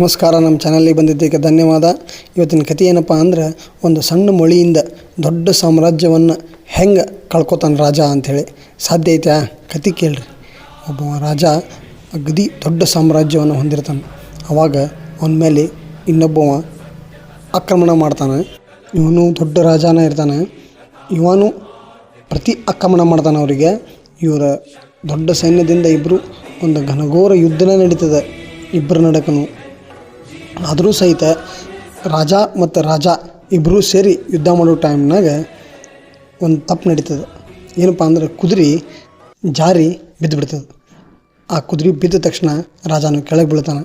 ನಮಸ್ಕಾರ, ನಮ್ಮ ಚಾನಲ್ಗೆ ಬಂದಿದ್ದಕ್ಕೆ ಧನ್ಯವಾದ. ಇವತ್ತಿನ ಕತೆ ಏನಪ್ಪ ಅಂದ್ರೆ, ಒಂದು ಸಣ್ಣ ಮೊಳಿಯಿಂದ ದೊಡ್ಡ ಸಾಮ್ರಾಜ್ಯವನ್ನು ಹೆಂಗೆ ಕಳ್ಕೊತಾನೆ ರಾಜ ಅಂಥೇಳಿ. ಸಾಧ್ಯ ಐತೆ? ಕತೆ ಕೇಳ್ರಿ. ಒಬ್ಬ ರಾಜ ಅಗದಿ ದೊಡ್ಡ ಸಾಮ್ರಾಜ್ಯವನ್ನು ಹೊಂದಿರ್ತಾನೆ. ಆವಾಗ ಅವನ ಮೇಲೆ ಇನ್ನೊಬ್ಬವ ಆಕ್ರಮಣ ಮಾಡ್ತಾನೆ. ಇವನು ದೊಡ್ಡ ರಾಜನ ಇರ್ತಾನೆ. ಇವನು ಪ್ರತಿ ಆಕ್ರಮಣ ಮಾಡ್ತಾನೆ ಅವರಿಗೆ. ಇವರ ದೊಡ್ಡ ಸೈನ್ಯದಿಂದ ಇಬ್ಬರು ಒಂದು ಘನಘೋರ ಯುದ್ಧನೇ ನಡೀತದೆ. ಇಬ್ಬರ ನಡಕನು. ಆದರೂ ಸಹಿತ ರಾಜ ಮತ್ತು ರಾಜ ಇಬ್ಬರೂ ಸೇರಿ ಯುದ್ಧ ಮಾಡೋ ಟೈಮ್ನಾಗ ಒಂದು ತಪ್ಪು ನಡೀತದೆ. ಏನಪ್ಪ ಅಂದ್ರೆ ಕುದುರೆ ಜಾರಿ ಬಿದ್ದು ಬಿಡ್ತದೆ ಆ ಕುದುರೆ ಬಿದ್ದ ತಕ್ಷಣ ರಾಜನು ಕೆಳಗೆ ಬೀಳ್ತಾನೆ.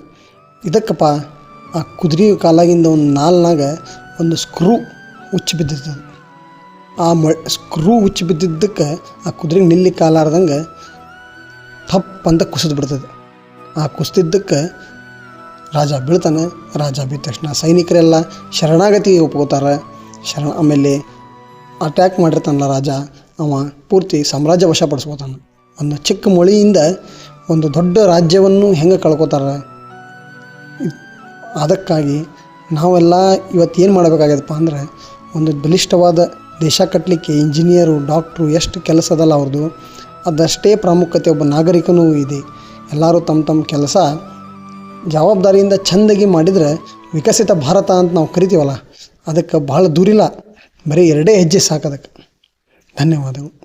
ಇದಕ್ಕಪ್ಪ ಆ ಕುದುರೆ ಕಾಲಾಗಿಂದ ಒಂದು ನಾಲ್ನಾಗ ಒಂದು ಸ್ಕ್ರೂ ಉಚ್ಚಿ ಬಿದ್ದಿರ್ತದೆ. ಆ ಮ ಸ್ಕ್ರೂ ಉಚ್ಚಿ ಬಿದ್ದಿದ್ದಕ್ಕೆ ಆ ಕುದುರೆ ನಿಲ್ಲಿ ಕಾಲಾರ್ದಂಗೆ ಥಪ್ ಅಂತ ಕುಸಿದು ಬಿಡ್ತದೆ. ಆ ಕುಸಿದಿದ್ದಕ್ಕೆ ರಾಜ ಬೀಳ್ತಾನೆ, ರಾಜ ಬಿದ್ದ ತಕ್ಷಣ ಸೈನಿಕರೆಲ್ಲ ಶರಣಾಗತಿ ಒಪ್ಕೋತಾರೆ. ಶರಣ ಆಮೇಲೆ ಅಟ್ಯಾಕ್ ಮಾಡಿರ್ತಾನಲ್ಲ ರಾಜ, ಅವ ಪೂರ್ತಿ ಸಾಮ್ರಾಜ್ಯ ವಶಪಡಿಸ್ಕೋತಾನೆ. ಒಂದು ಚಿಕ್ಕ ಮೊಳಿಯಿಂದ ಒಂದು ದೊಡ್ಡ ರಾಜ್ಯವನ್ನು ಹೆಂಗೆ ಕಳ್ಕೊತಾರೆ? ಅದಕ್ಕಾಗಿ ನಾವೆಲ್ಲ ಇವತ್ತು ಏನು ಮಾಡಬೇಕಾಗ್ಯದಪ್ಪ ಅಂದ್ರೆ, ಒಂದು ಬಲಿಷ್ಠವಾದ ದೇಶ ಕಟ್ಟಲಿಕ್ಕೆ ಇಂಜಿನಿಯರು ಡಾಕ್ಟ್ರು ಎಷ್ಟು ಕೆಲಸ ಅದಲ್ಲ ಅವ್ರದ್ದು ಅದಷ್ಟೇ ಪ್ರಾಮುಖ್ಯತೆ ಒಬ್ಬ ನಾಗರಿಕನೂ ಇದೆ. ಎಲ್ಲರೂ ತಮ್ಮ ತಮ್ಮ ಕೆಲಸ ಜವಾಬ್ದಾರಿಯಿಂದ ಚಂದಾಗಿ ಮಾಡಿದರೆ ವಿಕಸಿತ ಭಾರತ ಅಂತ ನಾವು ಕರಿತೀವಲ್ಲ, ಅದಕ್ಕೆ ಭಾಳ ದೂರಿಲ್ಲ. ಬರೀ ಎರಡೇ ಹೆಜ್ಜೆ ಸಾಕು ಅದಕ್ಕೆ. ಧನ್ಯವಾದಗಳು.